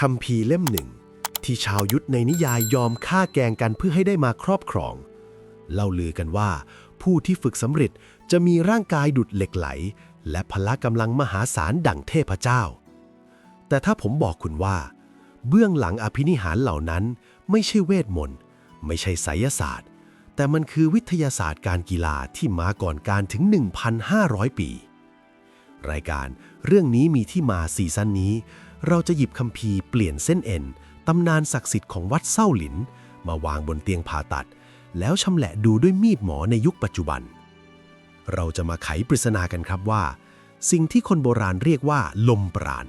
คัมภีเล่มหนึ่ง ที่ชาวยุทธในนิยายยอมฆ่าแกงกันเพื่อให้ได้มาครอบครอง เล่าลือกันว่า ผู้ที่ฝึกสำเร็จจะมีร่างกายดุดเหล็กไหล และพละกำลังมหาศาลดั่งเทพเจ้า แต่ถ้าผมบอกคุณว่า เบื้องหลังอภินิหารเหล่านั้นไม่ใช่เวทมนต์ไม่ใช่ไสยศาสตร์ แต่มันคือวิทยาศาสตร์การกีฬาที่มาก่อนการถึง 1,500 ปี รายการเรื่องนี้มีที่มาซีซั่นนี้ เราจะหยิบคัมภีร์เปลี่ยนเส้นเอ็นตำนานศักดิ์สิทธิ์ของวัดเส้าหลิน มาวางบนเตียงผ่าตัด แล้วชำแหละดูด้วยมีดหมอในยุคปัจจุบัน เราจะมาไขปริศนากันครับว่า สิ่งที่คนโบราณเรียกว่า ลมปราณ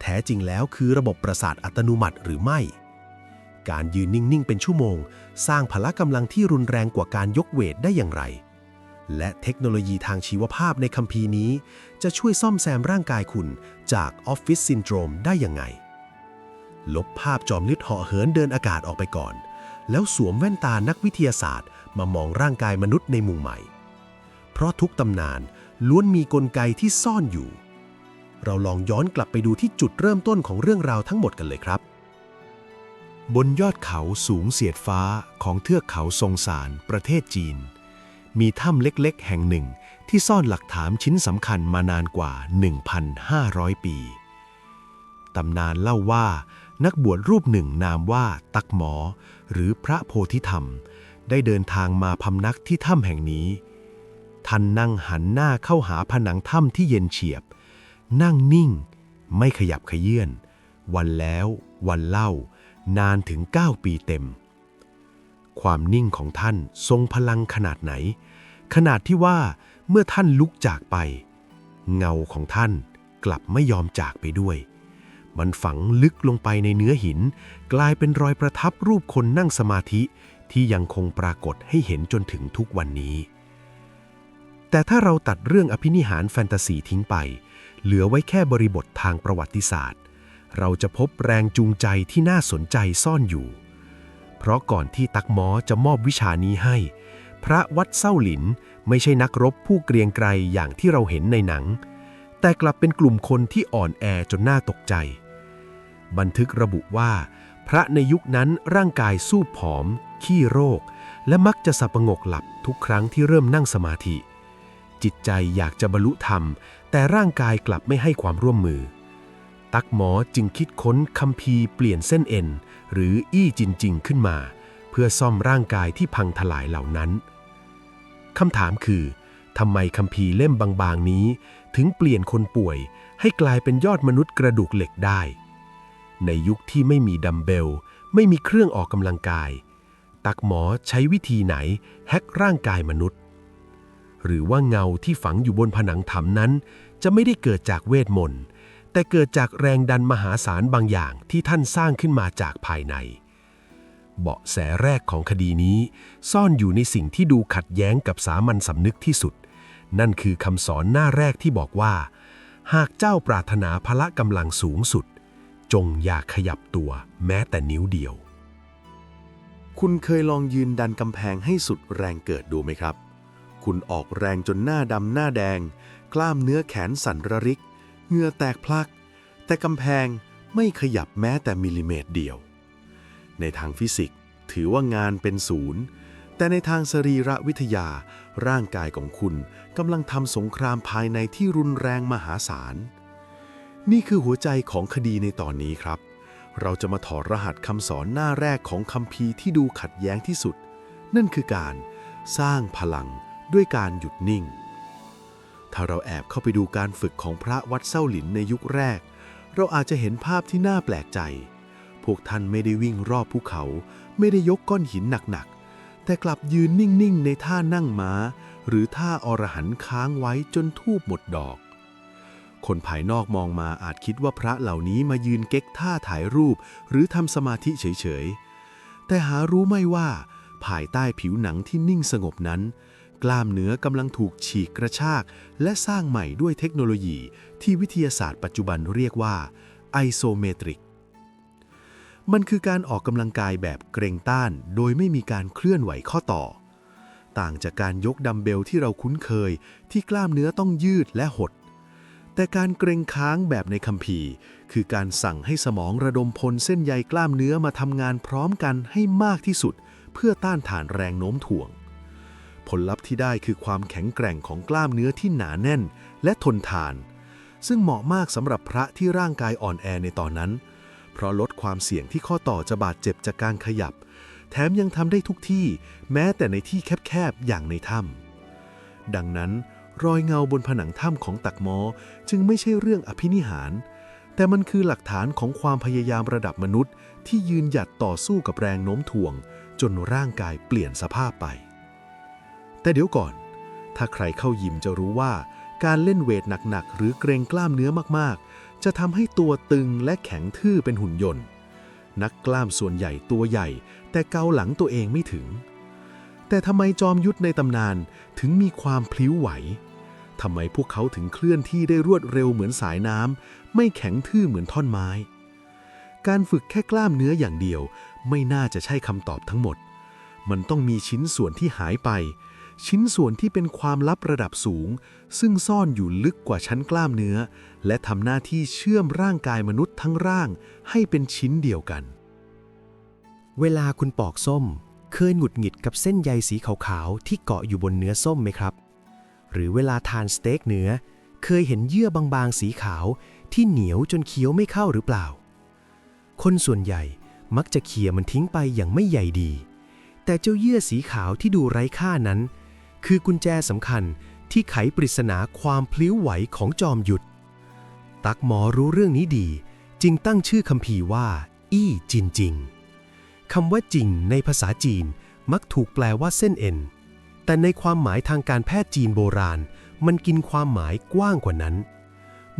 แท้จริงแล้วคือระบบประสาทอัตโนมัติหรือไม่ การยืนนิ่ง ๆ เป็นชั่วโมง สร้างพละกำลังที่รุนแรงกว่าการยกเวทได้อย่างไร และเทคโนโลยีทางชีวภาพในคัมภีร์นี้ จะช่วยซ่อมแซมร่างกายคุณจากออฟฟิศซินโดรมได้ยังไง ลบภาพจอมลึดเหาะเหินเดินอากาศออกไปก่อน แล้วสวมแว่นตานักวิทยาศาสตร์ มามองร่างกายมนุษย์ในมุมใหม่ เพราะทุกตำนานล้วนมีกลไกที่ซ่อนอยู่ เราลองย้อนกลับไปดูที่จุดเริ่มต้นของเรื่องราวทั้งหมดกันเลยครับ บนยอดเขาสูงเสียดฟ้าของเทือกเขาทรงสารประเทศจีน มีถ้ำเล็กๆ แห่งหนึ่ง ที่ซ่อนหลักฐานชิ้นสำคัญมานานกว่า 1,500 ปี ตำนานเล่าว่า นักบวชรูปหนึ่งนามว่าตักหมอ หรือพระโพธิธรรม ได้เดินทางมาพำนักที่ถ้ำแห่งนี้ ท่านนั่งหันหน้าเข้าหาผนังถ้ำที่เย็นเฉียบ นั่งนิ่ง ไม่ขยับขยื่นวันแล้ว วันเล่า นานถึง 9 ปีเต็ม ความนิ่งของท่านทรงพลังขนาดไหน ขนาดที่ว่าเมื่อท่านลุกจากไป เงาของท่านกลับไม่ยอมจากไปด้วย มันฝังลึกลงไปในเนื้อหิน กลายเป็นรอยประทับรูปคนนั่งสมาธิที่ยังคงปรากฏให้เห็นจนถึงทุกวันนี้ แต่ถ้าเราตัดเรื่องอภินิหารแฟนตาซีทิ้งไป เหลือไว้แค่บริบททางประวัติศาสตร์ เราจะพบแรงจูงใจที่น่าสนใจซ่อนอยู่ เพราะก่อนที่ตักหมอจะมอบวิชานี้ให้ พระวัดเส้าหลินไม่ใช่นักรบผู้เกรียงไกรอย่างที่เราเห็นในหนัง แต่กลับเป็นกลุ่มคนที่อ่อนแอจนน่าตกใจ บันทึกระบุว่า พระในยุคนั้นร่างกายสู้ผอม ขี้โรค และมักจะสับประงกหลับทุกครั้งที่เริ่มนั่งสมาธิ จิตใจอยากจะบรรลุธรรม แต่ร่างกายกลับไม่ให้ความร่วมมือ ตักหมอจึงคิดค้นคัมภีร์เปลี่ยนเส้นเอ็น หรืออี้จินจิงขึ้นมา เพื่อซ่อมร่างกายที่พังทลายเหล่านั้นคำถามคือทำไมคัมภีร์เล่มบางๆนี้ ถึงเปลี่ยนคนป่วย ให้กลายเป็นยอดมนุษย์กระดูกเหล็กได้ ในยุคที่ไม่มีดัมเบล ไม่มีเครื่องออกกำลังกาย ตักหมอใช้วิธีไหน แฮกร่างกายมนุษย์ หรือว่าเงาที่ฝังอยู่บนผนังถ้ำนั้น จะไม่ได้เกิดจากเวทมนต์ แต่เกิดจากแรงดันมหาศาลบางอย่างที่ท่านสร้างขึ้นมาจากภายใน เบาะแสแรกของคดีนี้ ซ่อนอยู่ในสิ่งที่ดูขัดแย้งกับสามัญสำนึกที่สุด นั่นคือคำสอนหน้าแรกที่บอกว่า หากเจ้าปรารถนาพละกำลังสูงสุด จงอย่าขยับตัวแม้แต่นิ้วเดียว คุณเคยลองยืนดันกำแพงให้สุดแรงเกิดดูไหมครับ คุณออกแรงจนหน้าดำหน้าแดง กล้ามเนื้อแขนสั่นระริก เหงื่อแตกพลัก แต่กำแพงไม่ขยับแม้แต่มิลลิเมตรเดียว ในทางฟิสิกส์ถือว่างานเป็นศูนย์ แต่ในทางสรีระวิทยา ร่างกายของคุณกำลังทำสงครามภายในที่รุนแรงมหาศาล นี่คือหัวใจของคดีในตอนนี้ครับ เราจะมาถอดรหัสคำสอนหน้าแรกของคัมภีที่ดูขัดแย้งที่สุด นั่นคือการสร้างพลังด้วยการหยุดนิ่ง ถ้าเราแอบเข้าไปดูการฝึกของพระวัดเส้าหลินในยุคแรก เราอาจจะเห็นภาพที่น่าแปลกใจ พวกท่านไม่ได้วิ่งรอบภูเขา ไม่ได้ยกก้อนหินหนักๆ แต่กลับยืนนิ่งๆ ในท่านั่งม้า หรือท่าอรหันต์ค้างไว้จนทูบหมดดอก คนภายนอกมองมาอาจคิดว่าพระเหล่านี้มายืนเก๊กท่าถ่ายรูป หรือทำสมาธิเฉยๆ แต่หารู้ไม่ว่า ภายใต้ผิวหนังที่นิ่งสงบนั้น กล้ามเนื้อกำลังถูกฉีกกระชาก และสร้างใหม่ด้วยเทคโนโลยีที่วิทยาศาสตร์ปัจจุบันเรียกว่าไอโซเมตริก มันคือการออกกำลังกายแบบเกรงต้านโดยไม่มีการเคลื่อนไหวข้อต่อ ต่างจากการยกดัมเบลที่เราคุ้นเคย ที่กล้ามเนื้อต้องยืดและหด แต่การเกรงค้างแบบในคัมภีร์ คือการสั่งให้สมองระดมพลเส้นใยกล้ามเนื้อมาทำงานพร้อมกันให้มากที่สุด เพื่อต้านทานแรงโน้มถ่วง ผลลัพธ์ที่ได้คือความแข็งแกร่งของกล้ามเนื้อที่หนาแน่นและทนทาน ซึ่งเหมาะมากสำหรับพระที่ร่างกายอ่อนแอในตอนนั้น เพราะลดความเสี่ยงที่ข้อต่อจะบาดเจ็บจากการขยับ แถมยังทำได้ทุกที่ แม้แต่ในที่แคบๆอย่างในถ้ำดังนั้น รอยเงาบนผนังถ้ำของตักมอจึงไม่ใช่เรื่องอภินิหาร แต่มันคือหลักฐานของความพยายามระดับมนุษย์ ที่ยืนหยัดต่อสู้กับแรงโน้มถ่วง จนร่างกายเปลี่ยนสภาพไป แต่เดี๋ยวก่อน ถ้าใครเข้ายิมจะรู้ว่าการเล่นเวทหนักๆ หรือเกรงกล้ามเนื้อมากๆ จะทำให้ตัวตึงและแข็งทื่อเป็นหุ่นยนต์ นักกล้ามส่วนใหญ่ตัวใหญ่ แต่เกาหลังตัวเองไม่ถึง แต่ทำไมจอมยุทธในตำนานถึงมีความพลิ้วไหวทำไมพวกเขาถึงเคลื่อนที่ได้รวดเร็วเหมือนสายน้ำไม่แข็งทื่อเหมือนท่อนไม้ การฝึกแค่กล้ามเนื้ออย่างเดียว ไม่น่าจะใช่คำตอบทั้งหมด มันต้องมีชิ้นส่วนที่หายไป ชิ้นส่วนที่เป็นความลับระดับสูง ซึ่งซ่อนอยู่ลึกกว่าชั้นกล้ามเนื้อ และทำหน้าที่เชื่อมร่างกายมนุษย์ทั้งร่างให้เป็นชิ้นเดียวกัน เวลาคุณปอกส้ม เคยหงุดหงิดกับเส้นใยสีขาวๆ ที่เกาะอยู่บนเนื้อส้มไหมครับ หรือเวลาทานสเต็กเนื้อ เคยเห็นเยื่อบางๆ สีขาวที่เหนียวจนเคี้ยวไม่เข้าหรือเปล่า คนส่วนใหญ่มักจะเคี่ยมันทิ้งไปอย่างไม่ใหญ่ดี แต่เจ้าเยื่อสีขาวที่ดูไร้ค่านั้น คือกุญแจสำคัญที่ไขปริศนาความพลิ้วไหวของจอมหยุดตักหมอรู้เรื่องนี้ดี จึงตั้งชื่อคัมภีว่า อี้จินจิงคำว่าจิงในภาษาจีนมักถูกแปลว่าเส้นเอ็น แต่ในความหมายทางการแพทย์จีนโบราณ มันกินความหมายกว้างกว่านั้น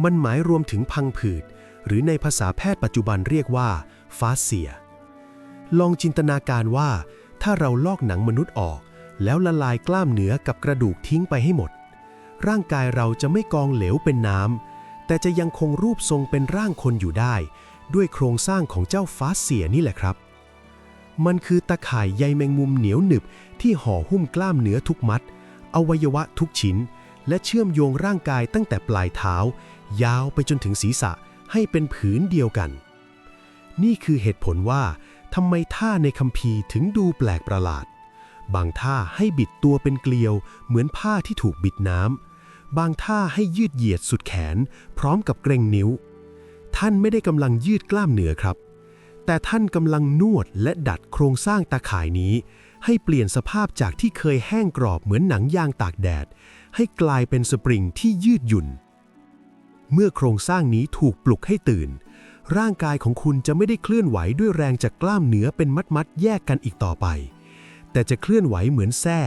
มันหมายรวมถึงพังผืด หรือในภาษาแพทย์ปัจจุบันเรียกว่าฟาเซีย ลองจินตนาการว่า ถ้าเราลอกหนังมนุษย์ออก แล้วละลายกล้ามเนื้อกับกระดูกทิ้งไปให้หมด ร่างกายเราจะไม่กองเหลวเป็นน้ำ แต่จะยังคงรูปทรงเป็นร่างคนอยู่ได้ ด้วยโครงสร้างของเจ้าฟาสเซียนี่แหละครับ มันคือตะข่ายใยแมงมุมเหนียวหนึบที่ห่อหุ้มกล้ามเนื้อทุกมัด อวัยวะทุกชิ้น และเชื่อมโยงร่างกายตั้งแต่ปลายเท้า ยาวไปจนถึงศีรษะให้เป็นผืนเดียวกัน นี่คือเหตุผลว่าทำไมท่าในคัมภีร์ถึงดูแปลกประหลาด บางท่าให้บิดตัวเป็นเกลียว เหมือนผ้าที่ถูกบิดน้ำ บางท่าให้ยืดเหยียดสุดแขน พร้อมกับเกรงนิ้ว ท่านไม่ได้กำลังยืดกล้ามเนื้อครับ แต่ท่านกำลังนวดและดัดโครงสร้างตาข่ายนี้ ให้เปลี่ยนสภาพจากที่เคยแห้งกรอบเหมือนหนังยางตากแดด ให้กลายเป็นสปริงที่ยืดหยุ่น เมื่อโครงสร้างนี้ถูกปลุกให้ตื่นร่างกายของคุณจะไม่ได้เคลื่อนไหวด้วยแรงจากกล้ามเนื้อเป็นมัดๆแยกกันอีกต่อไป แต่จะเคลื่อนไหวเหมือนแส้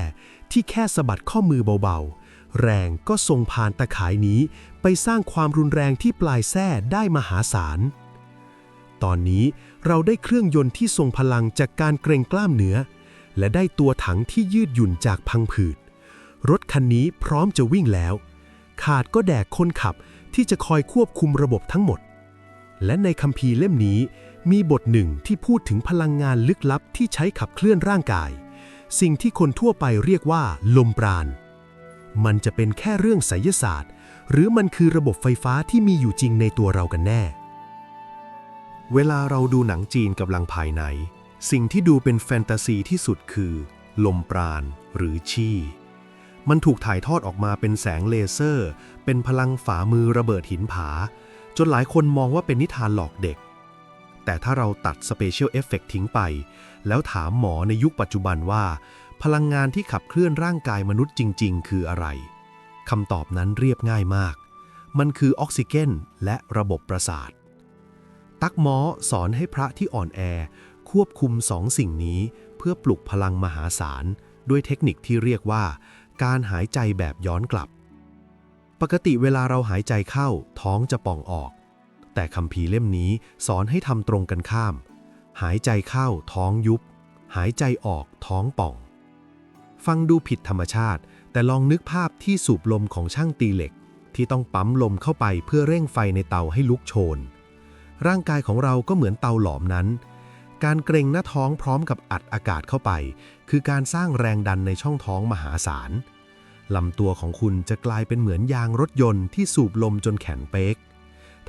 ที่แค่สะบัดข้อมือเบาๆ แรงก็ส่งผ่านตะข่ายนี้ไปสร้างความรุนแรงที่ปลายแส้ได้มหาศาล ตอนนี้เราได้เครื่องยนต์ที่ทรงพลังจากการเกรงกล้ามเนื้อ และได้ตัวถังที่ยืดหยุ่นจากพังผืด รถคันนี้พร้อมจะวิ่งแล้ว ขาดก็แดกคนขับที่จะคอยควบคุมระบบทั้งหมด และในคัมภีร์เล่มนี้มีบทหนึ่งที่พูดถึงพลังงานลึกลับที่ใช้ขับเคลื่อนร่างกาย สิ่งที่คนทั่วไปเรียกว่า ลมปราณ มันจะเป็นแค่เรื่องไสยศาสตร์ หรือมันคือระบบไฟฟ้าที่มีอยู่จริงในตัวเรากันแน่ เวลาเราดูหนังจีนกำลังภายใน สิ่งที่ดูเป็นแฟนตาซีที่สุดคือ ลมปราณหรือชี่มันถูกถ่ายทอดออกมาเป็นแสงเลเซอร์ เป็นพลังฝ่ามือระเบิดหินผา จนหลายคนมองว่าเป็นนิทานหลอกเด็ก แต่ถ้าเราตัดสเปเชียลเอฟเฟกทิ้งไป แล้วถามหมอในยุคปัจจุบันว่า พลังงานที่ขับเคลื่อนร่างกายมนุษย์จริง ๆ คืออะไรคำตอบนั้นเรียบง่ายมาก มันคือออกซิเจนและระบบประสาท ตักหมอสอนให้พระที่อ่อนแอ ควบคุมสองสิ่งนี้ เพื่อปลุกพลังมหาศาล ด้วยเทคนิคที่เรียกว่า การหายใจแบบย้อนกลับ ปกติเวลาเราหายใจเข้าท้องจะป่องออก แต่คัมภีเล่มนี้สอนให้ทำตรงกันข้าม หายใจเข้าท้องยุบ หายใจออกท้องป่อง ฟังดูผิดธรรมชาติ แต่ลองนึกภาพที่สูบลมของช่างตีเหล็ก ที่ต้องปั๊มลมเข้าไปเพื่อเร่งไฟในเตาให้ลุกโชน ร่างกายของเราก็เหมือนเตาหลอมนั้น การเกรงหน้าท้องพร้อมกับอัดอากาศเข้าไป คือการสร้างแรงดันในช่องท้องมหาศาลลำตัวของคุณจะกลายเป็นเหมือนยางรถยนต์ที่สูบลมจนแข็งเป๊ก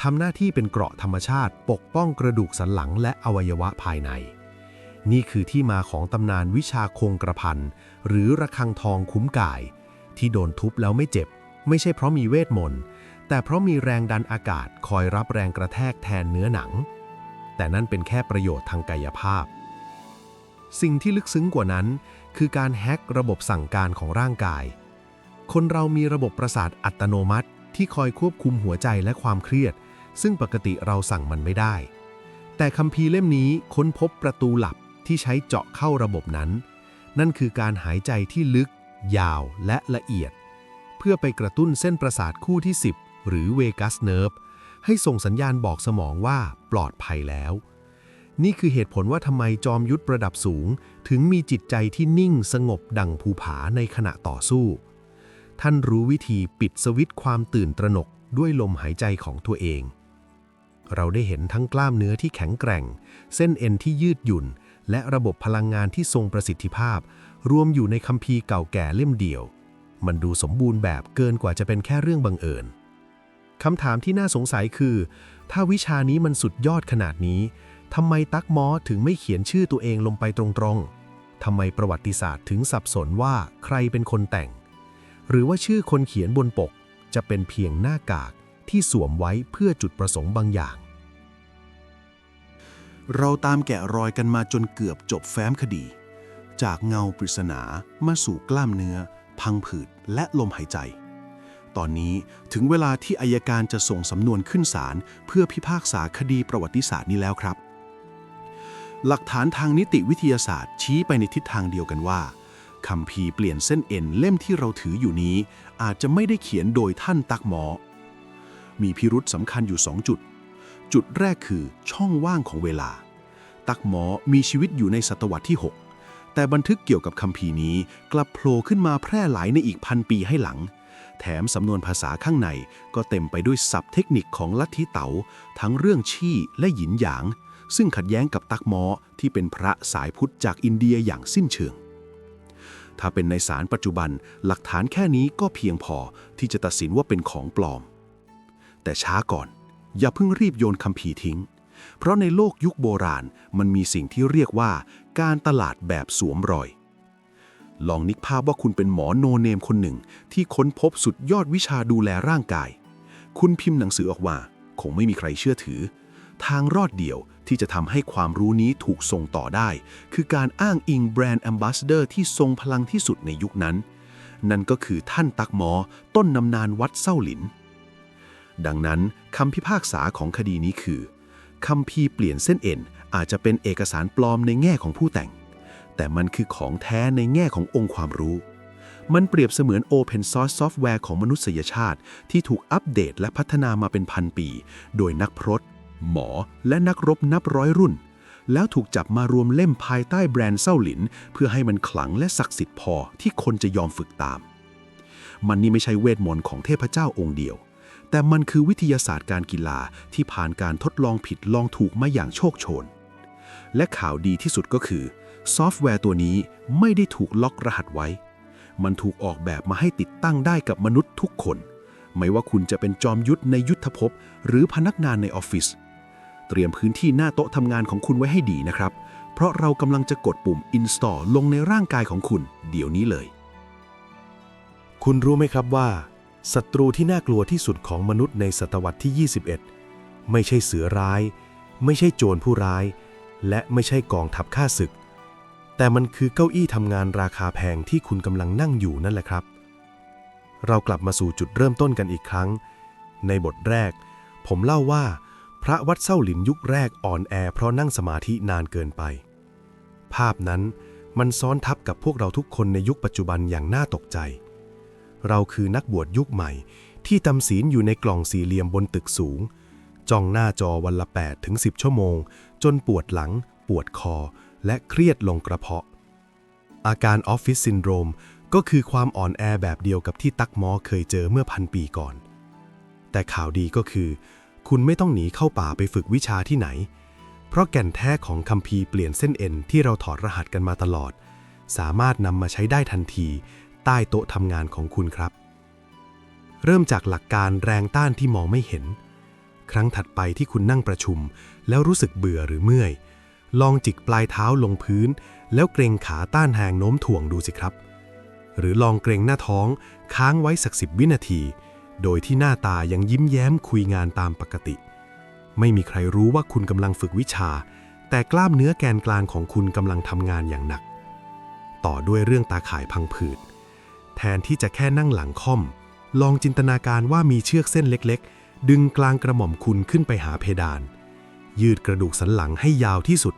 ทำหน้าที่เป็นเกราะธรรมชาติ ปกป้องกระดูกสันหลังและอวัยวะภายใน นี่คือที่มาของตำนานวิชาคงกระพันหรือระฆังทองคุ้มกาย ที่โดนทุบแล้วไม่เจ็บ ไม่ใช่เพราะมีเวทมนต์แต่เพราะมีแรงดันอากาศคอยรับแรงกระแทกแทนเนื้อหนัง แต่นั่นเป็นแค่ประโยชน์ทางกายภาพ สิ่งที่ลึกซึ้งกว่านั้น คือการแฮกระบบสั่งการของร่างกาย คนเรามีระบบประสาทอัตโนมัติที่คอยควบคุมหัวใจและความเครียด ซึ่งปกติเราสั่งมันไม่ได้ แต่คัมภีร์เล่มนี้ค้นพบประตูหลับที่ใช้เจาะเข้าระบบนั้น นั่นคือการหายใจที่ลึก ยาวและละเอียด เพื่อไปกระตุ้นเส้นประสาทคู่ที่ 10 หรือเวกัสเนิร์ฟให้ส่งสัญญาณบอกสมองว่าปลอดภัยแล้ว นี่คือเหตุผลว่าทำไมจอมยุทธระดับสูง ถึงมีจิตใจที่นิ่งสงบดังภูผาในขณะต่อสู้ ท่านรู้วิธีปิดสวิตช์ความตื่นตระหนกด้วยลมหายใจของตัวเอง เราได้เห็นทั้งกล้ามเนื้อที่แข็งแกร่ง เส้นเอ็นที่ยืดหยุ่น และระบบพลังงานที่ทรงประสิทธิภาพ รวมอยู่ในคัมภีร์เก่าแก่เล่มเดียว มันดูสมบูรณ์แบบเกินกว่าจะเป็นแค่เรื่องบังเอิญคำถามที่น่าสงสัยคือ ถ้าวิชานี้มันสุดยอดขนาดนี้ทำไมตักมอถึงไม่เขียนชื่อตัวเองลงไปตรงๆทำไมประวัติศาสตร์ถึงสับสนว่าใครเป็นคนแต่ง หรือว่าชื่อคนเขียนบนปกจะเป็นเพียงหน้ากาก ที่สวมไว้เพื่อจุดประสงค์บางอย่าง เราตามแกะรอยกันมาจนเกือบจบแฟ้มคดี จากเงาปริศนามาสู่กล้ามเนื้อ พังผืดและลมหายใจ ตอนนี้ถึงเวลาที่อายการจะส่งสำนวนขึ้นศาลเพื่อพิพากษาคดีประวัติศาสตร์นี้แล้วครับ หลักฐานทางนิติวิทยาศาสตร์ชี้ไปในทิศทางเดียวกันว่าคัมภีเปลี่ยนเส้นเอ็นเล่มที่เราถืออยู่นี้ อาจจะไม่ได้เขียนโดยท่านตักหมอ มีพิรุษสำคัญอยู่สองจุด จุดแรกคือช่องว่างของเวลา ตักหมอมีชีวิตอยู่ในศตวรรษที่ 6 แต่บันทึกเกี่ยวกับคัมภีร์นี้ กลับโผล่ขึ้นมาแพร่หลายในอีกพันปีให้หลัง แถมสำนวนภาษาข้างในก็เต็มไปด้วยศัพท์เทคนิคของลัทธิเต๋าทั้งเรื่องชี่และหยินหยาง ซึ่งขัดแย้งกับตักหมอที่เป็นพระสายพุทธจากอินเดียอย่างสิ้นเชิงถ้าเป็นในสารปัจจุบัน หลักฐานแค่นี้ก็เพียงพอที่จะตัดสินว่าเป็นของปลอม แต่ช้าก่อน อย่าเพิ่งรีบโยนคัมภีทิ้ง เพราะในโลกยุคโบราณมันมีสิ่งที่เรียกว่า การตลาดแบบสวมรอย ลองนึกภาพว่าคุณเป็นหมอโนเนมคนหนึ่ง ที่ค้นพบสุดยอดวิชาดูแลร่างกาย คุณพิมพ์หนังสือออกมาคงไม่มีใครเชื่อถือ ทางรอดเดียวที่จะทำให้ความรู้นี้ถูกส่งต่อได้ คือการอ้างอิงแบรนด์แอมบาสเดอร์ที่ทรงพลังที่สุดในยุคนั้น นั่นก็คือท่านตักหมอต้นนำนานวัดเส้าหลิน ดังนั้นคำพิพากษาของคดีนี้คือคำพีเปลี่ยนเส้นเอ็นอาจจะเป็นเอกสารปลอมในแง่ของผู้แต่ง แต่มันคือของแท้ในแง่ขององค์ความรู้ มันเปรียบเสมือน Open Source Software ของมนุษยชาติ ที่ถูกอัปเดตและพัฒนามาเป็นพันปี โดยนักพรตหมอ และนักรบนับร้อยรุ่น แล้วถูกจับมารวมเล่มภายใต้แบรนด์เส้าหลิน เพื่อให้มันขลังและศักดิ์สิทธิ์พอที่คนจะยอมฝึกตาม มันนี่ไม่ใช่เวทมนต์ของเทพเจ้าองค์เดียว แต่มันคือวิทยาศาสตร์การกีฬาที่ผ่านการทดลองผิดลองถูกมาอย่างโชคโชน และข่าวดีที่สุดก็คือ ซอฟต์แวร์ตัวนี้ไม่ได้ถูกล็อกรหัสไว้ มันถูกออกแบบมาให้ติดตั้งได้กับมนุษย์ทุกคน ไม่ว่าคุณจะเป็นจอมยุทธในยุทธภพ หรือพนักงานในออฟฟิศเตรียมพื้นที่หน้าโต๊ะทำงานของคุณไว้ให้ดีนะครับ เพราะเรากำลังจะกดปุ่ม install ลงในร่างกายของคุณ เดี๋ยวนี้เลย คุณรู้ไหมครับว่า ศัตรูที่น่ากลัวที่สุดของมนุษย์ในศตวรรษที่ 21 ไม่ใช่เสือร้าย ไม่ใช่โจรผู้ร้าย และไม่ใช่กองทัพข้าศึก แต่มันคือเก้าอี้ทำงานราคาแพงที่คุณกำลังนั่งอยู่นั่นแหละครับ เรากลับมาสู่จุดเริ่มต้นกันอีกครั้ง ในบทแรก ผมเล่าว่า พระวัดเส้าหลินยุคแรกอ่อนแอ เพราะนั่งสมาธินานเกินไป ภาพนั้นมันซ้อนทับกับพวกเราทุกคนในยุคปัจจุบันอย่างน่าตกใจ เราคือนักบวชยุคใหม่ ที่ตำศีลอยู่ในกล่องสี่เหลี่ยมบนตึกสูง จ้องหน้าจอวันละ8ถึง10 ชั่วโมง จนปวดหลัง ปวดคอ และเครียดลงกระเพาะ อาการออฟฟิศซินโดรมก็คือความอ่อนแอแบบเดียวกับที่ตักหมอเคยเจอเมื่อพันปีก่อน แต่ข่าวดีก็คือ คุณไม่ต้องหนีเข้าป่าไปฝึกวิชาที่ไหน เพราะแก่นแท้ของคัมภีร์เปลี่ยนเส้นเอ็นที่เราถอดรหัสกันมาตลอด สามารถนำมาใช้ได้ทันที ใต้โต๊ะทำงานของคุณครับ เริ่มจากหลักการแรงต้านที่มองไม่เห็น ครั้งถัดไปที่คุณนั่งประชุม แล้วรู้สึกเบื่อหรือเมื่อย ลองจิกปลายเท้าลงพื้น แล้วเกรงขาต้านแรงโน้มถ่วงดูสิครับ หรือลองเกรงหน้าท้องค้างไว้สักสิบวินาที โดยที่หน้าตายังยิ้มแย้มคุยงานตามปกติ ไม่มีใครรู้ว่าคุณกำลังฝึกวิชา แต่กล้ามเนื้อแกนกลางของคุณกำลังทำงานอย่างหนัก ต่อด้วยเรื่องตาข่ายพังผืด แทนที่จะแค่นั่งหลังค่อม ลองจินตนาการว่ามีเชือกเส้นเล็กๆ ดึงกลางกระหม่อมคุณขึ้นไปหาเพดาน ยืดกระดูกสันหลังให้ยาวที่สุด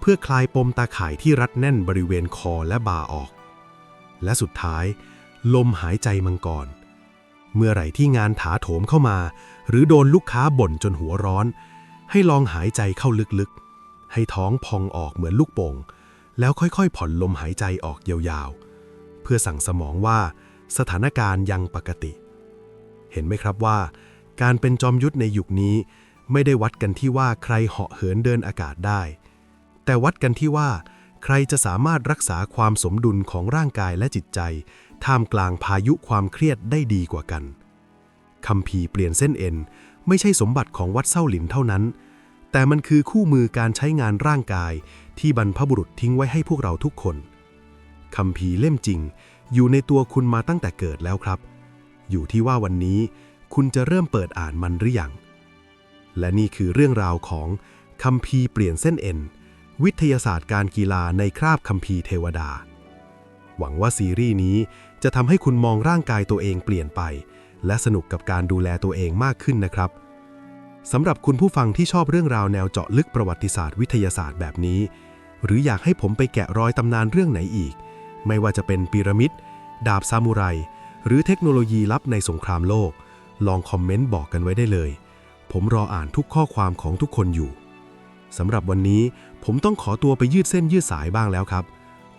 เพื่อคลายปมตาข่ายที่รัดแน่นบริเวณคอและบ่าออก และสุดท้าย ลมหายใจมังกร เมื่อไหร่ที่งานถาโถมเข้ามา หรือโดนลูกค้าบ่นจนหัวร้อน ให้ลองหายใจเข้าลึกๆ ให้ท้องพองออกเหมือนลูกโป่งแล้วค่อยๆ ผ่อนลมหายใจออกยาวๆ เพื่อสั่งสมองว่าสถานการณ์ยังปกติ เห็นไหมครับว่า การเป็นจอมยุทธในยุคนี้ ไม่ได้วัดกันที่ว่าใครเหาะเหินเดินอากาศได้ แต่วัดกันที่ว่า ใครจะสามารถรักษาความสมดุลของร่างกายและจิตใจ ท่ามกลางพายุความเครียดได้ดีกว่ากันคำพีเปลี่ยนเส้นเอ็น ไม่ใช่สมบัติของวัดเส้าหลินเท่านั้น แต่มันคือคู่มือการใช้งานร่างกายที่บรรพบุรุษทิ้งไว้ให้พวกเราทุกคน คำพีเล่มจริง อยู่ในตัวคุณมาตั้งแต่เกิดแล้วครับ อยู่ที่ว่าวันนี้คุณจะเริ่มเปิดอ่านมันหรือยัง และนี่คือเรื่องราวของคัมภีเปลี่ยนเส้นเอ็น วิทยาศาสตร์การกีฬาในคราบคัมภีเทวดา หวังว่าซีรีส์นี้จะทำให้คุณมองร่างกายตัวเองเปลี่ยนไป และสนุกกับการดูแลตัวเองมากขึ้นนะครับสำหรับคุณผู้ฟังที่ชอบเรื่องราวแนวเจาะลึกประวัติศาสตร์วิทยาศาสตร์แบบนี้ หรืออยากให้ผมไปแกะรอยตำนานเรื่องไหนอีก ไม่ว่าจะเป็นพีระมิด ดาบซามูไร หรือเทคโนโลยีลับในสงครามโลก ลองคอมเมนต์บอกกันไว้ได้เลย ผมรออ่านทุกข้อความของทุกคนอยู่สำหรับวันนี้ผมต้องขอตัวไปยืดเส้นยืดสายบ้างแล้วครับ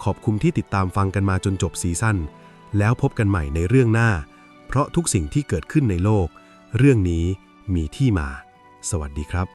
ขอบคุณที่ติดตามฟังกันมาจนจบซีซั่นแล้วพบกันใหม่ในเรื่องหน้า เพราะทุกสิ่งที่เกิดขึ้นในโลก เรื่องนี้มีที่มา สวัสดีครับ